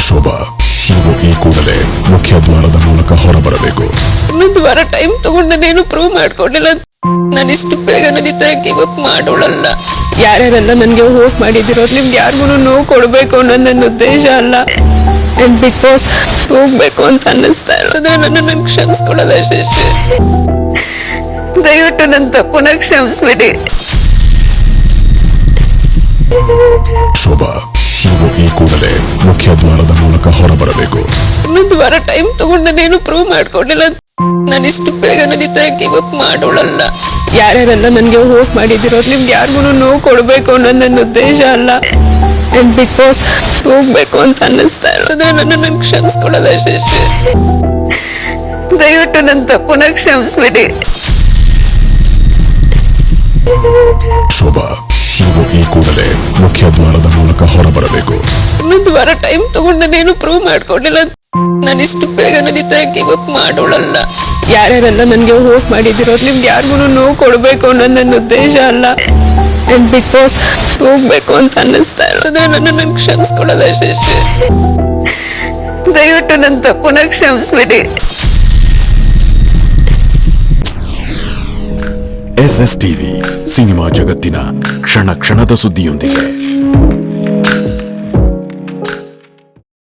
ಶೋಭಾ ನೀವು ಈ ಕೂಡಲೇ ಮುಖ್ಯ ದ್ವಾರದ ಮೂಲಕ ಹೊರಬರಬೇಕು. ಇನ್ನೊಂದು ವಾರ ಟೈಮ್ ತಗೊಂಡು ನಾನೇನು ಪ್ರೂವ್ ಮಾಡ್ಕೊಂಡಿಲ್ಲ. ನಾನು ಇಷ್ಟು ಬೇಗ ನದಿ ತರ ಗಿವ್ ಅಪ್ ಮಾಡೋಳಲ್ಲ. ಯಾರ್ಯಾರೆಲ್ಲ ನನಗೆ ಹೋಪ್ ಮಾಡಿದಿರೋ ನಿಮ್ಗೆ ಯಾರಿಗೂ ನೋವು ಕೊಡಬೇಕು ಅನ್ನೋದು ನನ್ನ ಉದ್ದೇಶ ಅಲ್ಲ. ಅಂಡ್ ಬಿಗ್ ಬಾಸ್ ಹೋಗ್ಬೇಕು ಅಂತ ಅನ್ನಿಸ್ತಾ ಇರೋದ್ರೆ ನನ್ನನ್ನು ಕ್ಷಮಿಸ್ಕೊಡೋದ ಶಶಿ. ದಯವಿಟ್ಟು ನನ್ನ ತಪ್ಪನ ಕ್ಷಮಿಸ್ಬಿಡಿ. ಶೋಭಾ ನೀವು ಈ ಕೂಡಲೇ ಮುಖ್ಯ ದ್ವಾರದ ಮೂಲಕ ಹೊರಬರಬೇಕು. ಇನ್ನೊಂದು ವಾರ ಟೈಮ್ ತಗೊಂಡು ನಾನೇನು ಪ್ರೂವ್ ಮಾಡ್ಕೊಂಡಿಲ್ಲ ನಾನು ಇಷ್ಟು ಬೇಗ ನದಿ ತರ ಗಿವ್ ಅಪ್ ಮಾಡೋಳಲ್ಲ. ಯಾರ್ಯಾರೆಲ್ಲ ನನಗೆ ಹೋಪ್ ಮಾಡಿದಿರೋ ನಿಮ್ಗೆ ಯಾರಿಗೂ ನೋವು ಕೊಡಬೇಕು ಅನ್ನೋದು ನನ್ನ ಉದ್ದೇಶ ಅಲ್ಲ. ಅಂಡ್ ಬಿಗ್ ಬಾಸ್ ಹೋಗ್ಬೇಕು ಅಂತ ಅನ್ನಿಸ್ತಾ ಇರೋದ್ರೆ ನನ್ನನ್ನು ಕ್ಷಮಿಸ್ಕೊಡೋದ ಶಶಿ ದಯವಿಟ್ಟು ನನ್ನ ತಪ್ಪುನ ಕ್ಷಮಿಸ್ಬಿಡಿ. ಶೋಭಾ ನೀವು ಈ ಕೂಡಲೇ ಮುಖ್ಯ ದ್ವಾರದ ಮೂಲಕ ಹೊರಬರಬೇಕು. ಇನ್ನೊಂದು ವಾರ ಟೈಮ್ ತಗೊಂಡು ನಾನೇನು ಪ್ರೂವ್ ಮಾಡ್ಕೊಂಡಿಲ್ಲ. ನಾನು ಇಷ್ಟು ಬೇಗ ನದಿ ತರ ಗಿವ್ ಅಪ್ ಮಾಡೋಳಲ್ಲ. ಯಾರ್ಯಾರೆಲ್ಲ ನನಗೆ ಹೋಪ್ ಮಾಡಿದಿರೋ ನಿಮ್ಗೆ ಯಾರಿಗೂ ನೋವು ಕೊಡಬೇಕು ಅನ್ನೋ ನನ್ನ ಉದ್ದೇಶ ಅಲ್ಲ. ಅಂಡ್ ಬಿಗ್ ಬಾಸ್ ಹೋಗ್ಬೇಕು ಅಂತ ಅನ್ನಿಸ್ತಾ ಇರೋದ್ರೆ ನನ್ನ ಕ್ಷಮಿಸ್ಕೊಳ್ಳೋದ ಶಿಶ್ ದಯವಿಟ್ಟು ನನ್ನ ತಪ್ಪುನ ಕ್ಷಮಿಸ್ಬಿಡಿ. ಎಸ್ ಎಸ್ ಟಿವಿ ಸಿನಿಮಾ ಜಗತ್ತಿನ ಕ್ಷಣ ಕ್ಷಣದ ಸುದ್ದಿಯೊಂದಿಗೆ.